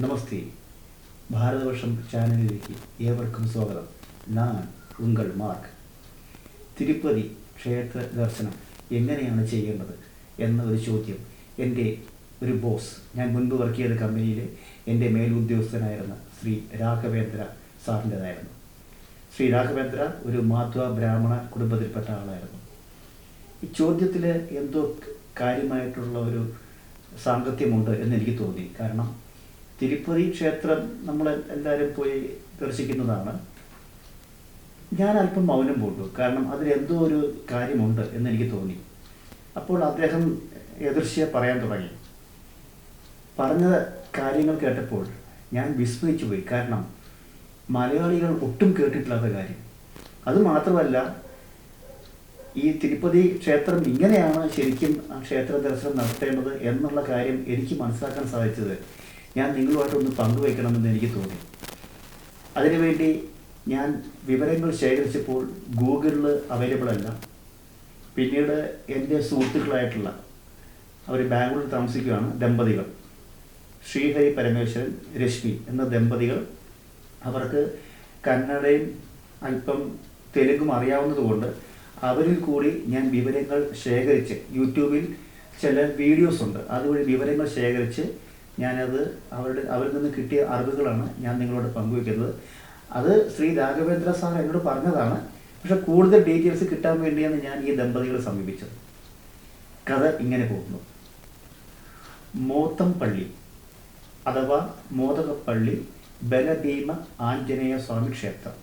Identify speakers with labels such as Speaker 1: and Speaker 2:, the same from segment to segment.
Speaker 1: നമസ്തേ. ഭാരതവർഷം ചാനലിലേക്ക് ഏവർക്കും സ്വാഗതം. ഞാൻ ഉങ്കൾ മാർക്ക്. തിരുപ്പതി ക്ഷേത്ര ദർശനം എങ്ങനെയാണ് ചെയ്യേണ്ടത് എന്ന ഒരു ചോദ്യം എന്റെ ഒരു ബോസ് ഞാൻ മുൻപ് വർക്ക് ചെയ്ത കമ്പനിയിലെ എന്റെ മേലുദ്യോഗസ്ഥനായിരുന്ന ശ്രീ രാഘവേന്ദ്ര സാറിന്റെതായിരുന്നു. ശ്രീ രാഘവേന്ദ്ര ഒരു മാധ്വ ബ്രാഹ്മണ കുടുംബത്തിൽപ്പെട്ട ആളായിരുന്നു. ഈ ചോദ്യത്തിൽ എന്തോ കാര്യമായിട്ടുള്ള ഒരു സാങ്കത്യമുണ്ട് എന്ന് എനിക്ക് തോന്നി. കാരണം തിരുപ്പതി ക്ഷേത്രം നമ്മൾ എല്ലാവരും പോയി ദർശിക്കുന്നതാണ്. ഞാൻ അല്പം മൗനം പൂണ്ടു. കാരണം അതിൽ എന്തോ ഒരു കാര്യമുണ്ട് എന്നെനിക്ക് തോന്നി. അപ്പോൾ അദ്ദേഹം എതിർശ്യ പറയാൻ തുടങ്ങി. പറഞ്ഞ കാര്യങ്ങൾ കേട്ടപ്പോൾ ഞാൻ വിസ്മയിച്ചു പോയി. കാരണം മലയാളികൾ ഒട്ടും കേട്ടിട്ടില്ലാത്ത കാര്യം. അത് മാത്രമല്ല ഈ തിരുപ്പതി ക്ഷേത്രം ഇങ്ങനെയാണ് ശരിക്കും ആ ക്ഷേത്ര ദർശനം നടത്തേണ്ടത് എന്നുള്ള കാര്യം എനിക്ക് മനസ്സിലാക്കാൻ സാധിച്ചത്. ഞാൻ നിങ്ങളുമായിട്ടൊന്ന് പങ്കുവയ്ക്കണമെന്ന് എനിക്ക് തോന്നി. അതിനുവേണ്ടി ഞാൻ വിവരങ്ങൾ ശേഖരിച്ചപ്പോൾ ഗൂഗിളിൽ അവൈലബിൾ അല്ല. പിന്നീട് എന്റെ സുഹൃത്തുക്കളായിട്ടുള്ള അവർ ബാംഗ്ലൂരിൽ താമസിക്കുകയാണ് ദമ്പതികൾ. ശ്രീഹരി പരമേശ്വരൻ രശ്മി എന്ന ദമ്പതികൾ അവർക്ക് കന്നഡയും അല്പം തെലുങ്കും അറിയാവുന്നതുകൊണ്ട് അവരിൽ കൂടി ഞാൻ വിവരങ്ങൾ ശേഖരിച്ച് യൂട്യൂബിൽ ചില വീഡിയോസ് ഉണ്ട്. അതുവഴി വിവരങ്ങൾ ശേഖരിച്ച് ഞാനത് അവരുടെ അവരിൽ നിന്ന് കിട്ടിയ അറിവുകളാണ് ഞാൻ നിങ്ങളോട് പങ്കുവെക്കുന്നത്. അത് ശ്രീ രാഘവേന്ദ്ര സാർ എന്നോട് പറഞ്ഞതാണ് പക്ഷെ കൂടുതൽ ഡീറ്റെയിൽസ് കിട്ടാൻ വേണ്ടിയാണ് ഞാൻ ഈ ദമ്പതികളെ സമീപിച്ചത്. കഥ ഇങ്ങനെ പോകുന്നു. മോത്തംപള്ളി അഥവാ മോദകപ്പള്ളി ബലഭീമ ആഞ്ജനേയ സ്വാമി ക്ഷേത്രം.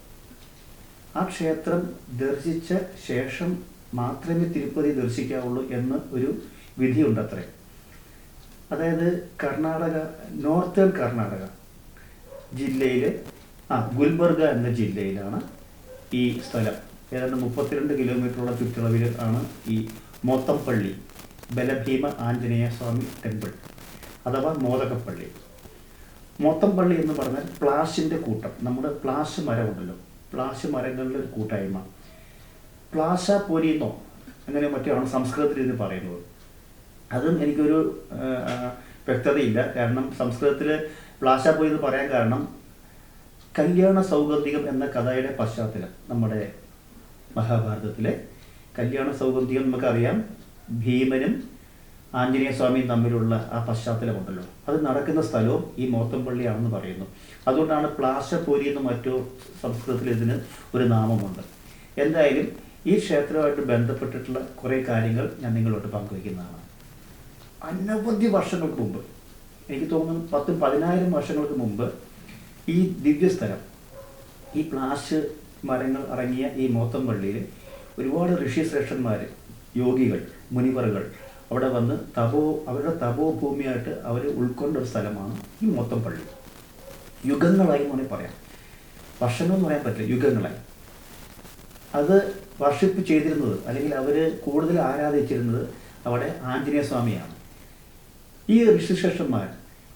Speaker 1: ആ ക്ഷേത്രം ദർശിച്ച ശേഷം മാത്രമേ തിരുപ്പതി ദർശിക്കാവുള്ളൂ എന്ന് ഒരു വിധിയുണ്ടത്രേ. അതായത് കർണാടക നോർത്തേൺ കർണാടക ജില്ലയിലെ ആ ഗുൽബർഗ എന്ന ജില്ലയിലാണ് ഈ സ്ഥലം. ഏതാണ്ട് മുപ്പത്തിരണ്ട് കിലോമീറ്ററോളം ചുറ്റളവിൽ ആണ് ഈ മോത്തംപള്ളി ബലഭീമ ആഞ്ജനേയ സ്വാമി ടെമ്പിൾ അഥവാ മോദകപ്പള്ളി. മോത്തംപള്ളി എന്ന് പറഞ്ഞാൽ പ്ലാഷിന്റെ കൂട്ടം. നമ്മുടെ പ്ലാഷ് മരമുണ്ടല്ലോ. പ്ലാഷ് മരങ്ങളുടെ ഒരു കൂട്ടായ്മ. പ്ലാഷ പൊരിന്നോ അങ്ങനെ മറ്റോ സംസ്കൃതത്തിൽ ഇന്ന് പറയുന്നത്. അതും എനിക്കൊരു വ്യക്തതയില്ല. കാരണം സംസ്കൃതത്തിൽ പ്ലാഷ പോയി എന്ന് പറയാൻ കാരണം കല്യാണ സൗഗന്ധികം എന്ന കഥയുടെ പശ്ചാത്തലം നമ്മുടെ മഹാഭാരതത്തിലെ കല്യാണ സൗഗന്ധികം നമുക്കറിയാം. ഭീമനും ആഞ്ജനേയ സ്വാമിയും തമ്മിലുള്ള ആ പശ്ചാത്തലമുണ്ടല്ലോ. അത് നടക്കുന്ന സ്ഥലവും ഈ മോത്തംപള്ളിയാണെന്ന് പറയുന്നു. അതുകൊണ്ടാണ് പ്ലാശപൂരി എന്ന് മറ്റു സംസ്കൃതത്തിൽ ഇതിന് ഒരു നാമമുണ്ട്. എന്തായാലും ഈ ക്ഷേത്രമായിട്ട് ബന്ധപ്പെട്ടിട്ടുള്ള കുറേ കാര്യങ്ങൾ ഞാൻ നിങ്ങളോട് പങ്കുവയ്ക്കുന്നതാണ്. അനവധി വർഷങ്ങൾക്ക് മുമ്പ് എനിക്ക് തോന്നുന്നു പത്തും പതിനായിരം വർഷങ്ങൾക്ക് മുമ്പ് ഈ ദിവ്യസ്ഥലം ഈ പ്ലാസ് മരങ്ങൾ അടങ്ങിയ ഈ മോത്തംപള്ളിയിൽ ഒരുപാട് ഋഷിശ്രേഷ്ഠന്മാർ യോഗികൾ മുനിവറുകൾ അവിടെ വന്ന് തപോ അവരുടെ തപോ ഭൂമിയായിട്ട് അവർ ഉൾക്കൊണ്ട ഒരു സ്ഥലമാണ് ഈ മോത്തംപള്ളി യുഗങ്ങളായി എന്ന് പറയാം. വർഷങ്ങൾ എന്ന് പറയാൻ പറ്റില്ല യുഗങ്ങളായി. അത് വർഷിപ്പ് ചെയ്തിരുന്നത് അല്ലെങ്കിൽ അവർ കൂടുതൽ ആരാധിച്ചിരുന്നത് അവിടെ ആഞ്ജനേയ സ്വാമിയാണ്. ഈ ഋഷിശേഷന്മാർ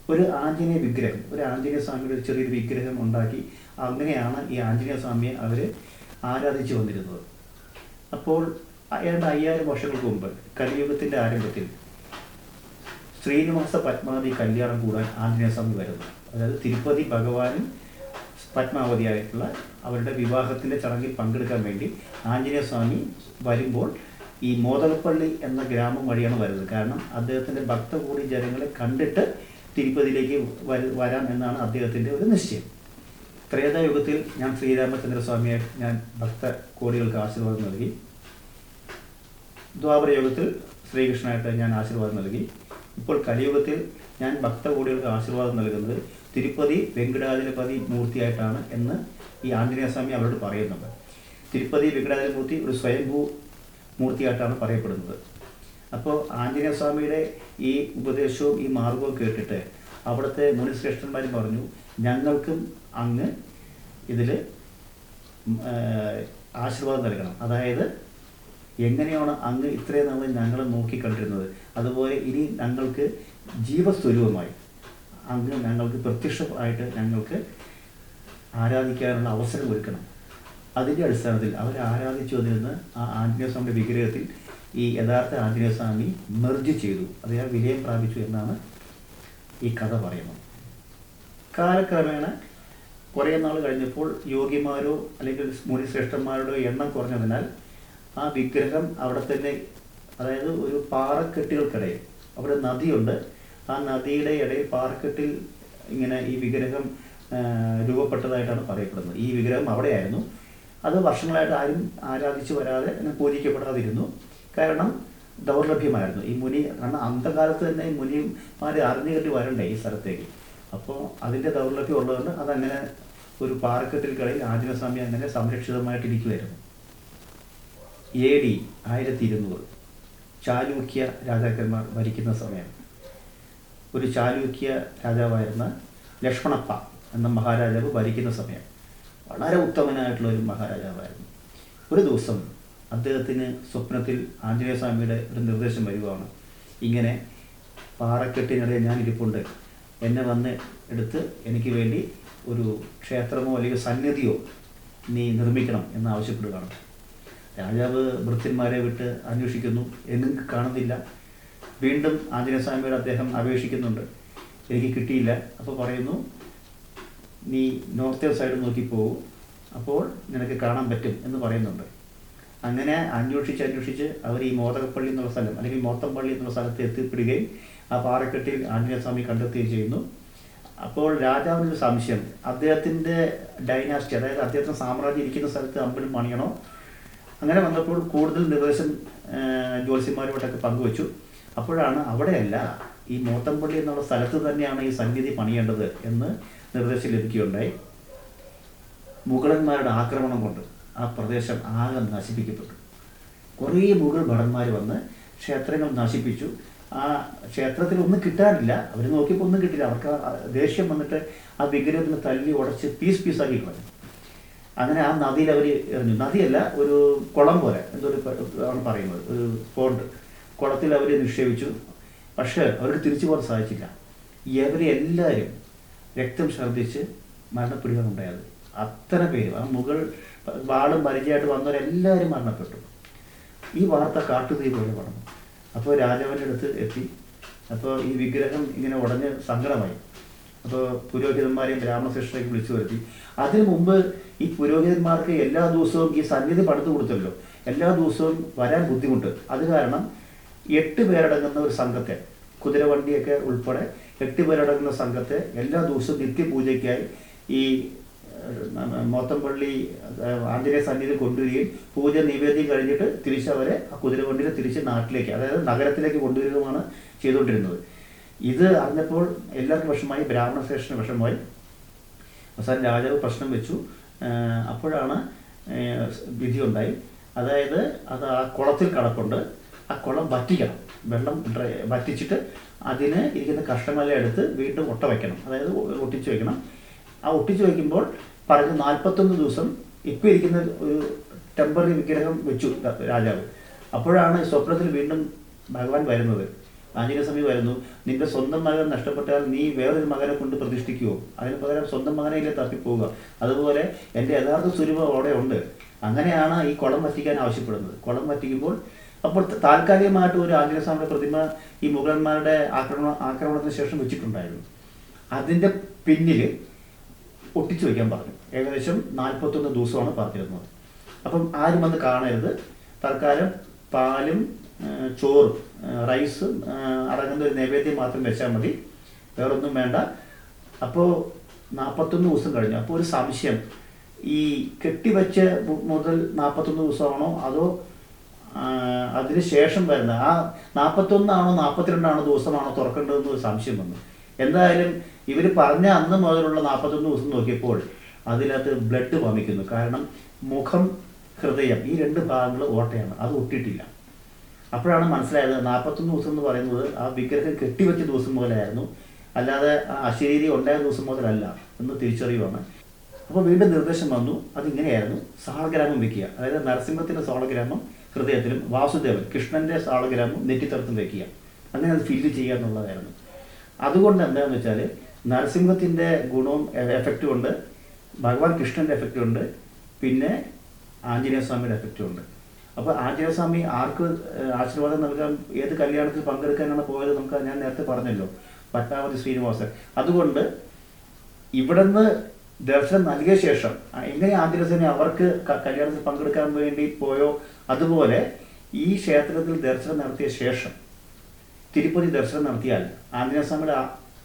Speaker 1: ഒരു ആഞ്ജനേയ വിഗ്രഹം ഒരു ആഞ്ജനേയ സ്വാമിയുടെ ചെറിയൊരു വിഗ്രഹം ഉണ്ടാക്കി അങ്ങനെയാണ് ഈ ആഞ്ജനേയ സ്വാമിയെ അവർ ആരാധിച്ചു വന്നിരുന്നത്. അപ്പോൾ ഏതാണ്ട് അയ്യായിരം വർഷങ്ങൾക്ക് മുമ്പ് കലിയുഗത്തിന്റെ ആരംഭത്തിൽ ശ്രീനിവാസ പത്മാവതി കല്യാണം കൂടാൻ ആഞ്ജനേയ സ്വാമി വരുന്നു. അതായത് തിരുപ്പതി ഭഗവാനും പത്മാവതിയായിട്ടുള്ള അവരുടെ വിവാഹത്തിന്റെ ചടങ്ങിൽ പങ്കെടുക്കാൻ വേണ്ടി ആഞ്ജനേയ സ്വാമി വരുമ്പോൾ ഈ മോതൽപ്പള്ളി എന്ന ഗ്രാമം വഴിയാണ് വരുന്നത്. കാരണം അദ്ദേഹത്തിന്റെ ഭക്തകൂടി ജനങ്ങളെ കണ്ടിട്ട് തിരുപ്പതിയിലേക്ക് വരാം എന്നാണ് അദ്ദേഹത്തിന്റെ ഒരു നിശ്ചയം. ത്രേതായുഗത്തിൽ ഞാൻ ശ്രീരാമചന്ദ്ര സ്വാമിയെ ഞാൻ ഭക്ത കോടികൾക്ക് ആശീർവാദം നൽകി. ദ്വാപര യുഗത്തിൽ ശ്രീകൃഷ്ണനായിട്ട് ഞാൻ ആശീർവാദം നൽകി. ഇപ്പോൾ കലിയുഗത്തിൽ ഞാൻ ഭക്തകോടികൾക്ക് ആശീർവാദം നൽകുന്നത് തിരുപ്പതി വെങ്കടാചലപതി മൂർത്തിയായിട്ടാണ് എന്ന് ഈ ആഞ്ജനേയ സ്വാമി അവരോട് പറയുന്നുണ്ട്. തിരുപ്പതി വെങ്കടാചലമൂർത്തി ഒരു സ്വയംഭൂ മൂർത്തിയായിട്ടാണ് പറയപ്പെടുന്നത്. അപ്പോൾ ആഞ്ജനേയ സ്വാമിയുടെ ഈ ഉപദേശവും ഈ മാർഗവും കേട്ടിട്ട് അവിടുത്തെ മുനിശ്രേഷ്ഠന്മാർ പറഞ്ഞു ഞങ്ങൾക്കും അങ്ങ് ഇതിൽ ആശീർവാദം നൽകണം. അതായത് എങ്ങനെയാണ് അങ്ങ് ഇത്രയും നാൾ ഞങ്ങളെ നോക്കിക്കണ്ടിരുന്നത്? അതുപോലെ ഇനി ഞങ്ങൾക്ക് ജീവസ്വരൂപമായി അങ്ങ് ഞങ്ങൾക്ക് പ്രത്യക്ഷമായിട്ട് ഞങ്ങൾക്ക് ആരാധിക്കാനുള്ള അവസരം ഒരുക്കണം. അതിന്റെ അടിസ്ഥാനത്തിൽ അവർ ആരാധിച്ചു വന്നിരുന്ന ആ ആഞ്ജനേയസ്വാമിയുടെ വിഗ്രഹത്തിൽ ഈ യഥാർത്ഥ ആഞ്ജനേയസ്വാമി മെർജ് ചെയ്തു. അദ്ദേഹം വിലയം പ്രാപിച്ചു എന്നാണ് ഈ കഥ പറയുന്നത്. കാലക്രമേണ കുറേ നാൾ കഴിഞ്ഞപ്പോൾ യോഗിമാരോ അല്ലെങ്കിൽ മുനിശ്രേഷ്ഠന്മാരുടെ എണ്ണം കുറഞ്ഞതിനാൽ ആ വിഗ്രഹം അവിടെ തന്നെ അതായത് ഒരു പാറക്കെട്ടുകൾക്കിടയിൽ അവിടെ നദിയുണ്ട്. ആ നദിയുടെ ഇടയിൽ പാറക്കെട്ടിൽ ഇങ്ങനെ ഈ വിഗ്രഹം രൂപപ്പെട്ടതായിട്ടാണ് പറയപ്പെടുന്നത്. ഈ വിഗ്രഹം അവിടെയായിരുന്നു. അത് വർഷങ്ങളായിട്ട് ആരും ആരാധിച്ചു വരാതെ പൂജിക്കപ്പെടാതിരുന്നു. കാരണം ദൗർലഭ്യമായിരുന്നു. ഈ മുനി കാരണം അന്ധകാലത്ത് തന്നെ ഈ മുനിമാരെ അറിഞ്ഞു കെട്ടി വരണ്ടേ ഈ സ്ഥലത്തേക്ക്? അപ്പോൾ അതിന്റെ ദൗർലഭ്യം ഉള്ളതുകൊണ്ട് അതങ്ങനെ ഒരു പാർക്കത്തിൽ കളി ആഞ്ജനസ്വാമി അങ്ങനെ സംരക്ഷിതമായിട്ടിരിക്കുമായിരുന്നു എ ഡി ആയിരത്തി ഇരുന്നൂറ് ചാലൂക്യ രാജാക്കന്മാർ ഭരിക്കുന്ന സമയം. ഒരു ചാലൂക്യ രാജാവായിരുന്ന ലക്ഷ്മണപ്പ എന്ന മഹാരാജാവ് ഭരിക്കുന്ന സമയം. വളരെ ഉത്തമനായിട്ടുള്ള ഒരു മഹാരാജാവായിരുന്നു. ഒരു ദിവസം അദ്ദേഹത്തിന് സ്വപ്നത്തിൽ ആഞ്ജനേയസ്വാമിയുടെ ഒരു നിർദ്ദേശം വരികയാണ് ഇങ്ങനെ പാറക്കെട്ടിനിടയിൽ ഞാൻ ഇരിപ്പുണ്ട് എന്നെ വന്ന് എടുത്ത് എനിക്ക് വേണ്ടി ഒരു ക്ഷേത്രമോ അല്ലെങ്കിൽ സന്നിധിയോ നീ നിർമ്മിക്കണം എന്ന് ആവശ്യപ്പെടുകയാണ്. രാജാവ് ഭൃത്യന്മാരെ വിട്ട് അന്വേഷിക്കുന്നു. എങ്ങും കാണുന്നില്ല. വീണ്ടും ആഞ്ജനേയസ്വാമിയോട് അദ്ദേഹം അപേക്ഷിക്കുന്നുണ്ട്. എനിക്ക് കിട്ടിയില്ല. അപ്പോൾ പറയുന്നു നീ നോർത്ത് സൈഡ് നോക്കി പോകൂ അപ്പോൾ നിനക്ക് കാണാൻ പറ്റും എന്ന് പറയുന്നുണ്ട്. അങ്ങനെ അന്വേഷിച്ച് അന്വേഷിച്ച് അവർ ഈ മോദകപ്പള്ളി എന്നുള്ള സ്ഥലം അല്ലെങ്കിൽ മോത്തംപള്ളി എന്നുള്ള സ്ഥലത്ത് എത്തിപ്പെടുകയും ആ പാറക്കെട്ടിൽ ആഞ്ജനസ്വാമി കണ്ടെത്തുകയും ചെയ്യുന്നു. അപ്പോൾ രാജാവിനൊരു സംശയം. അദ്ദേഹത്തിന്റെ ഡൈനാസ്റ്റി അതായത് അദ്ദേഹത്തിന്റെ സാമ്രാജ്യം ഇരിക്കുന്ന സ്ഥലത്ത് അമ്പലം പണിയണോ? അങ്ങനെ വന്നപ്പോൾ കൂടുതൽ നിർദ്ദേശം ജ്യോത്സ്യന്മാരുമായിട്ടൊക്കെ പങ്കുവച്ചു. അപ്പോഴാണ് അവിടെയല്ല ഈ മോത്തംപള്ളി എന്നുള്ള സ്ഥലത്ത് തന്നെയാണ് ഈ സന്നിധി പണിയേണ്ടത് എന്ന് നിർദ്ദേശം ലഭിക്കുകയുണ്ടായി മുഗളന്മാരുടെ ആക്രമണം കൊണ്ട് ആ പ്രദേശം ആകെ നശിപ്പിക്കപ്പെട്ടു. കുറേ മുഗൾ ഭടന്മാർ വന്ന് ക്ഷേത്രങ്ങൾ നശിപ്പിച്ചു. ആ ക്ഷേത്രത്തിൽ ഒന്നും കിട്ടാനില്ല. അവർ നോക്കിയപ്പോൾ ഒന്നും കിട്ടില്ല. അവർക്ക് ദേഷ്യം വന്നിട്ട് ആ വിഗ്രഹത്തിന് തല്ലി ഉടച്ച് പീസ് പീസാക്കി കളഞ്ഞു. അങ്ങനെ ആ നദിയിൽ അവർ എറിഞ്ഞു. നദിയല്ല ഒരു കുളം പോലെ എന്തോ ഒരു ആണ് പറയുന്നത് ഒരു പോണ്ട്. കുളത്തിൽ അവർ നിക്ഷേപിച്ചു. പക്ഷേ അവർക്ക് തിരിച്ചു പോകാൻ സാധിച്ചില്ല. ഇവരെ എല്ലാവരും രക്തം ഛർദ്ദിച്ച് മരണപ്പെടുകയാണ് ഉണ്ടായത്. അത്ര പേര് ആ മുകൾ വാളും പരിചയമായിട്ട് വന്നവരെല്ലാവരും മരണപ്പെട്ടു. ഈ വാർത്ത കാട്ടുതീ പോലെ പറഞ്ഞു അപ്പോൾ രാജാവിന്റെ അടുത്ത് എത്തി. അപ്പോൾ ഈ വിഗ്രഹം ഇങ്ങനെ ഉടഞ്ഞ് സങ്കടമായി. അപ്പോൾ പുരോഹിതന്മാരെയും ബ്രാഹ്മണശ്രേഷ്ഠരെയും വിളിച്ചു വരുത്തി. അതിനു മുമ്പ് ഈ പുരോഹിതന്മാർക്ക് എല്ലാ ദിവസവും ഈ സന്നിധി പടുത്തു കൊടുത്തല്ലോ. എല്ലാ ദിവസവും വരാൻ ബുദ്ധിമുട്ട്. അത് കാരണം എട്ട് പേരടങ്ങുന്ന ഒരു സംഘത്തെ കുതിരവണ്ടിയൊക്കെ ഉൾപ്പെടെ എട്ട് പേരടങ്ങുന്ന സംഘത്തെ എല്ലാ ദിവസവും നിത്യപൂജയ്ക്കായി ഈ മോത്തംപള്ളി ആഞ്ജനേയ സന്നിധി കൊണ്ടുവരികയും പൂജ നിവേദ്യം കഴിഞ്ഞിട്ട് തിരിച്ച് അവരെ ആ കുതിരവണ്ടിയിൽ തിരിച്ച് നാട്ടിലേക്ക് അതായത് നഗരത്തിലേക്ക് കൊണ്ടുവരികയുമാണ് ചെയ്തുകൊണ്ടിരുന്നത്. ഇത് അറിഞ്ഞപ്പോൾ എല്ലാവർക്കും വിഷമമായി ബ്രാഹ്മണ സേഷന് വിഷമമായി. അവസാനം രാജാവ് പ്രശ്നം വെച്ചു. അപ്പോഴാണ് വിധിയുണ്ടായി. അതായത് അത് ആ കുളത്തിൽ കിടപ്പുണ്ട്. ആ കുളം വറ്റിക്കണം. വെള്ളം വറ്റിച്ചിട്ട് അതിന് ഇരിക്കുന്ന കഷ്ണമല എടുത്ത് വീണ്ടും ഒട്ട വയ്ക്കണം അതായത് ഒട്ടിച്ചു വയ്ക്കണം ആ ഒട്ടിച്ച് വയ്ക്കുമ്പോൾ പറഞ്ഞ് നാൽപ്പത്തൊന്ന് ദിവസം ഇപ്പോൾ ഇരിക്കുന്ന ഒരു ടെമ്പററി വിഗ്രഹം വെച്ചു രാജാവ്. അപ്പോഴാണ് സ്വപ്നത്തിൽ വീണ്ടും ഭഗവാൻ വരുന്നത്. ആഞ്ജനേയസ്വാമി വരുന്നു. നിന്റെ സ്വന്തം മകൻ നഷ്ടപ്പെട്ടാൽ നീ വേറൊരു മകനെ കൊണ്ട് പ്രതിഷ്ഠിക്കുമോ അതിന് പകരം സ്വന്തം മകനെ മകനെയിലെ തപ്പിപ്പോവുക അതുപോലെ എന്റെ യഥാർത്ഥ സ്വരൂപം അവിടെ ഉണ്ട്. അങ്ങനെയാണ് ഈ കുളം വറ്റിക്കാൻ ആവശ്യപ്പെടുന്നത്. കുളം വറ്റിക്കുമ്പോൾ അപ്പോൾ താൽക്കാലികമായിട്ട് ഒരു ആഞ്ജനേയസ്വാമിയുടെ പ്രതിമ ഈ മുഗളന്മാരുടെ ആക്രമണ ആക്രമണത്തിന് ശേഷം വെച്ചിട്ടുണ്ടായിരുന്നു. അതിന്റെ പിന്നിൽ ഒട്ടിച്ചു വയ്ക്കാൻ പറഞ്ഞു. ഏകദേശം നാൽപ്പത്തൊന്ന് ദിവസമാണ് പറഞ്ഞിരുന്നത്. അപ്പം ആരും വന്ന് കാണരുത്. തൽക്കാലം പാലും ചോറും റൈസ് അടങ്ങുന്ന ഒരു നൈവേദ്യം മാത്രം വെച്ചാൽ മതി. വേറൊന്നും വേണ്ട. അപ്പോൾ നാൽപ്പത്തൊന്ന് ദിവസം കഴിഞ്ഞു. അപ്പോൾ ഒരു സംശയം. ഈ കെട്ടിവെച്ച് മുതൽ നാൽപ്പത്തൊന്ന് ദിവസമാണോ അതോ അതിന് ശേഷം വരുന്ന ആ നാൽപ്പത്തൊന്നാണോ നാൽപ്പത്തിരണ്ടാണോ ദിവസമാണോ തുറക്കേണ്ടതെന്ന് സംശയം വന്നു. എന്തായാലും ഇവർ പറഞ്ഞ അന്ന് മുതലുള്ള നാൽപ്പത്തൊന്ന് ദിവസം നോക്കിയപ്പോൾ അതിനകത്ത് ബ്ലഡ് വമിക്കുന്നു. കാരണം മുഖം ഹൃദയം ഈ രണ്ട് ഭാഗങ്ങൾ ഓട്ടയാണ്. അത് ഒട്ടിയിട്ടില്ല. അപ്പോഴാണ് മനസ്സിലായത് നാൽപ്പത്തൊന്ന് ദിവസം എന്ന് പറയുന്നത് ആ വിഗ്രഹം കെട്ടിവെച്ച ദിവസം മുതലായിരുന്നു. അല്ലാതെ ആ അശരീരി ഉണ്ടായ ദിവസം മുതലല്ല എന്ന് തിരിച്ചറിയുവാണ്. അപ്പോൾ വീണ്ടും നിർദ്ദേശം വന്നു. അതിങ്ങനെയായിരുന്നു. സാളഗ്രാമം വെക്കുക. അതായത് നരസിംഹത്തിന്റെ സാളഗ്രാമം ഹൃദയത്തിലും വാസുദേവൻ കൃഷ്ണന്റെ സാളഗ്രാമം നെറ്റിത്തടത്തും വെക്കുക. അങ്ങനെ അത് ഫീൽ ചെയ്യുക എന്നുള്ളതായിരുന്നു. അതുകൊണ്ട് എന്താണെന്ന് വെച്ചാൽ നരസിംഹത്തിന്റെ ഗുണവും എഫക്റ്റും ഉണ്ട് ഭഗവാൻ കൃഷ്ണന്റെ എഫക്റ്റും ഉണ്ട് പിന്നെ ആഞ്ജനേയ സ്വാമിയുടെ എഫക്റ്റും ഉണ്ട്. അപ്പോൾ ആഞ്ജനേയ സ്വാമി ആർക്ക് ആശീർവാദം നൽകാൻ ഏത് കല്യാണത്തിൽ പങ്കെടുക്കാനാണ് പോയത് നമുക്ക് ഞാൻ നേരത്തെ പറഞ്ഞല്ലോ പത്മാവതി ശ്രീനിവാസൻ. അതുകൊണ്ട് ഇവിടുന്ന് ദർശനം നൽകിയ ശേഷം എങ്ങനെ സ്വാമി അവർക്ക് കല്യാണത്തിൽ പങ്കെടുക്കാൻ വേണ്ടി പോയോ അതുപോലെ ഈ ക്ഷേത്രത്തിൽ ദർശനം നടത്തിയ ശേഷം തിരുപ്പതി ദർശനം നടത്തിയാൽ ആഞ്ജനേയസ്വാമിയുടെ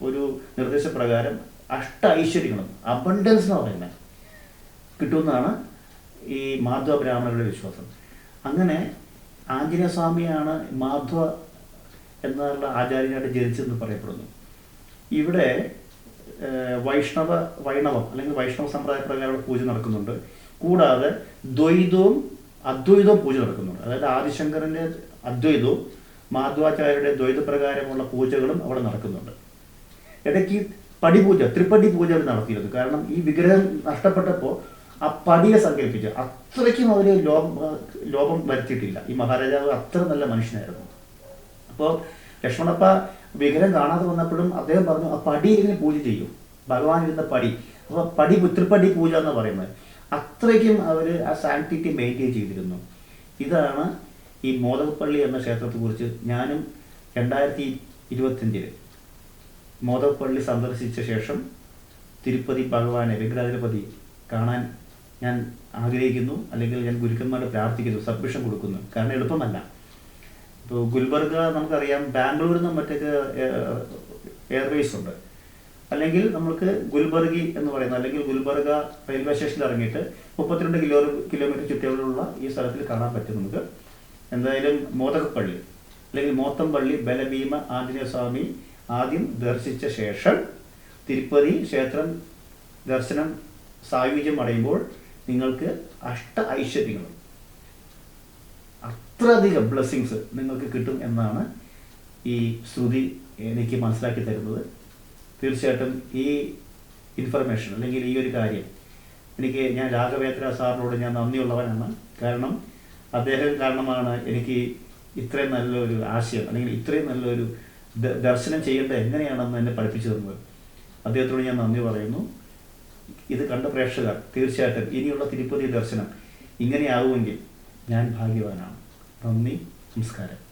Speaker 1: ഒരു നിർദ്ദേശപ്രകാരം അഷ്ട ഐശ്വര്യങ്ങളും അബണ്ടൻസ് എന്ന് പറയുന്നത് കിട്ടുമെന്നാണ് ഈ മാധവ ബ്രാഹ്മണരുടെ വിശ്വാസം. അങ്ങനെ ആഞ്ജനേയസ്വാമിയാണ് മാധവ എന്നുള്ള ആചാര്യനായിട്ട് ജനിച്ചതെന്ന് പറയപ്പെടുന്നു. ഇവിടെ വൈഷ്ണവ വൈണവം അല്ലെങ്കിൽ വൈഷ്ണവ സമ്പ്രദായ പ്രകാരം പൂജ നടക്കുന്നുണ്ട്. കൂടാതെ ദ്വൈതവും അദ്വൈതവും പൂജ നടക്കുന്നുണ്ട്. അതായത് ആദിശങ്കറിന്റെ അദ്വൈതവും മാധവാചാര്യരുടെ ദ്വൈത പ്രകാരമുള്ള പൂജകളും അവിടെ നടക്കുന്നുണ്ട്. ഇടയ്ക്ക് പടിപൂജ ത്രിപ്പടി പൂജ അവർ നടത്തിയിരുന്നു. കാരണം ഈ വിഗ്രഹം നഷ്ടപ്പെട്ടപ്പോൾ ആ പടിയെ സങ്കല്പിച്ച് അത്രയ്ക്കും അവർ ലോപം ലോപം വരുത്തിയിട്ടില്ല. ഈ മഹാരാജാവ് അത്ര നല്ല മനുഷ്യനായിരുന്നു. അപ്പോൾ ലക്ഷ്മണപ്പ വിഗ്രഹം കാണാതെ വന്നപ്പോഴും അദ്ദേഹം പറഞ്ഞു ആ പടി ഇങ്ങനെ പൂജ ചെയ്യും. ഭഗവാൻ ഇരുന്ന പടി. അപ്പോൾ പടി ത്രിപ്പടി പൂജ എന്ന് പറയുന്നത് അത്രയ്ക്കും അവർ ആ സാങ്ക്ടിറ്റി മെയിന്റെയിൻ ചെയ്തിരുന്നു. ഇതാണ് ഈ മോദകപ്പള്ളി എന്ന ക്ഷേത്രത്തെക്കുറിച്ച് ഞാനും രണ്ടായിരത്തി ഇരുപത്തിയഞ്ചിൽ മോദകപ്പള്ളി സന്ദർശിച്ച ശേഷം തിരുപ്പതി ഭഗവാനെ വിഗ്രഹാധിപതി കാണാൻ ഞാൻ ആഗ്രഹിക്കുന്നു അല്ലെങ്കിൽ ഞാൻ ഗുരുക്കന്മാരോട് പ്രാർത്ഥിക്കുന്നു സബ്മിഷൻ കൊടുക്കുന്നു. കാരണം എളുപ്പമല്ല. ഇപ്പോൾ ഗുൽബർഗ നമുക്കറിയാം ബാംഗ്ലൂരിൽ നിന്നും മറ്റൊക്കെ എയർവേസ് ഉണ്ട്. അല്ലെങ്കിൽ നമുക്ക് ഗുൽബർഗി എന്ന് പറയുന്ന അല്ലെങ്കിൽ ഗുൽബർഗ റെയിൽവേ സ്റ്റേഷനിൽ ഇറങ്ങിയിട്ട് മുപ്പത്തിരണ്ട് കിലോ കിലോമീറ്റർ ചുറ്റളവിലുള്ള ഈ സ്ഥലത്തിൽ കാണാൻ പറ്റും നമുക്ക് എന്തായാലും മോദകപ്പള്ളി അല്ലെങ്കിൽ മോത്തംപള്ളി ബലഭീമ ആഞ്ജനേയ സ്വാമി ആദ്യം ദർശിച്ച ശേഷം തിരുപ്പതി ക്ഷേത്രം ദർശനം സായുജ്യം അടയുമ്പോൾ നിങ്ങൾക്ക് അഷ്ട ഐശ്വര്യങ്ങൾ അത്രയധികം ബ്ലെസ്സിങ്സ് നിങ്ങൾക്ക് കിട്ടും എന്നാണ് ഈ ശ്രുതി എനിക്ക് മനസ്സിലാക്കി തരുന്നത്. തീർച്ചയായിട്ടും ഈ ഇൻഫർമേഷൻ അല്ലെങ്കിൽ ഈ ഒരു കാര്യം എനിക്ക് ഞാൻ രാഘവേന്ദ്ര സാറിനോട് ഞാൻ നന്ദിയുള്ളവനാണ്. കാരണം അദ്ദേഹം കാരണമാണ് എനിക്ക് ഇത്രയും നല്ലൊരു ആശയം അല്ലെങ്കിൽ ഇത്രയും നല്ലൊരു ദർശനം ചെയ്യേണ്ടത് എങ്ങനെയാണെന്ന് എന്നെ പഠിപ്പിച്ചു തന്നത്. അദ്ദേഹത്തോട് ഞാൻ നന്ദി പറയുന്നു. ഇത് കണ്ട പ്രേക്ഷകർ തീർച്ചയായിട്ടും ഇനിയുള്ള തിരുപ്പതി ദർശനം ഇങ്ങനെയാവുമെങ്കിൽ ഞാൻ ഭാഗ്യവാനാണ്. നന്ദി നമസ്കാരം.